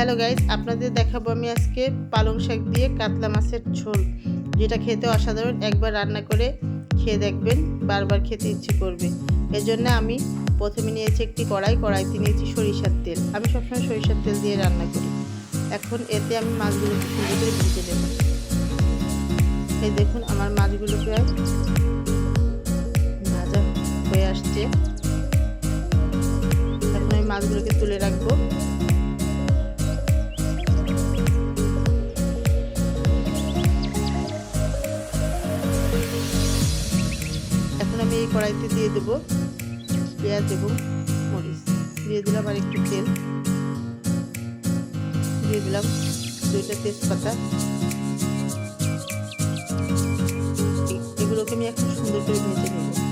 Hello guys আপনাদের দেখাবো আমি আজকে পালং শাক দিয়ে কাতলা মাছের ঝোল, যেটা খেতে অসাধারণ। একবার রান্না করে খেয়ে দেখবেন, বারবার খেতে ইচ্ছে করবে। এজন্য আমি প্রথমে নিয়েছি একটি কড়াই, কড়াইতে নিয়েছি সরিষার তেল। আমি সবসময় সরিষার তেল দিয়ে রান্না করি। এখন এতে আমি মাছগুলোকে সুন্দর করে ভেজে দেবো এই দেখুন, আমার মাছগুলো প্রায় ভাজা হয়ে আসছে। এখন আমি মাছগুলোকে তুলে রাখব। কড়াইতে দিয়ে দেবো পেঁয়াজ এবং মরিচ। দিয়ে দিলাম আর একটু তেল। দিয়ে দিলাম দুইটা তেজপাতা। এগুলোকে আমি এখন সুন্দর করে ভেজে নেব।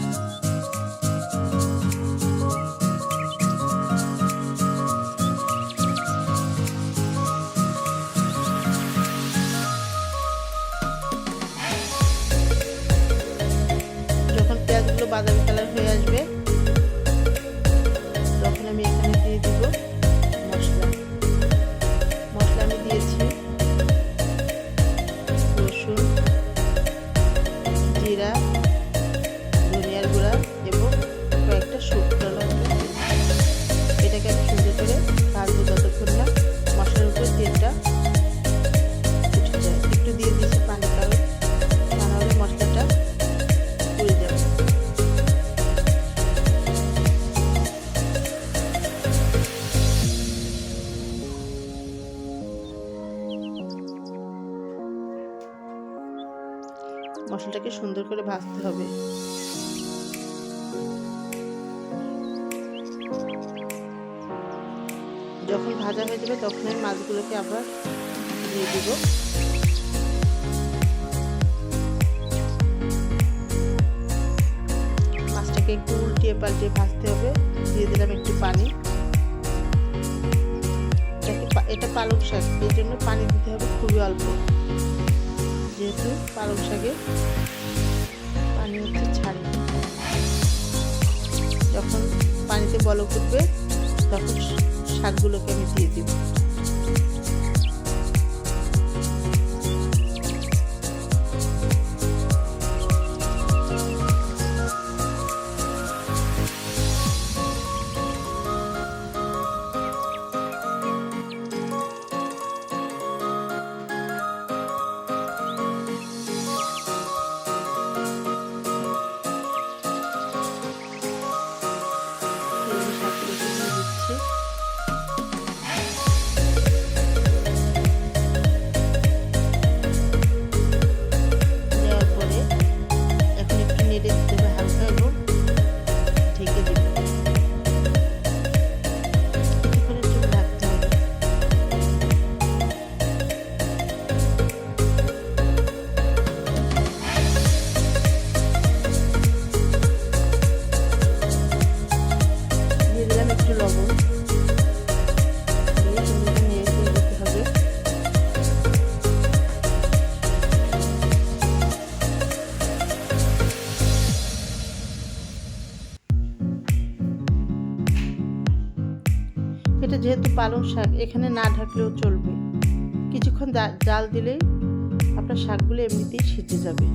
মশলাটাকে সুন্দর করে ভাজতে হবে। যখন ভাজা হয়ে যাবে তখন আমি মাছগুলোকে আবার দিয়ে দিব। মাছটাকে একটু উল্টিয়ে পাল্টিয়ে ভাজতে হবে। দিয়ে দিলাম একটু পানি। এটা পালং শাক এই জন্য পানি দিতে হবে খুবই অল্প। যেহেতু পালং শাকে পানি হচ্ছে ছাড়ি। যখন পানিতে বলক উঠবে, তখন শাকগুলোকে আমি দিয়ে দিব। এটা যেহেতু পালং শাক, এখানে না ঢাকলেও চলবে। কিছুক্ষণ জাল দিলেই আপনার শাকগুলো এমনিতেই সিজে যাবে।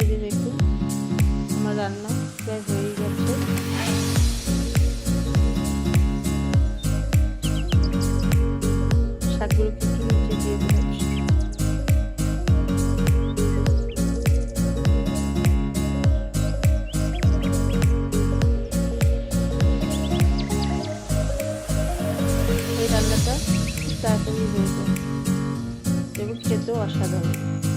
এই যে দেখুন, আমার রান্না প্রায় হয়ে গেছে এই রান্নাটা খুব তাড়াতাড়ি হয়ে যায় এবং খেতেও অসাধারণ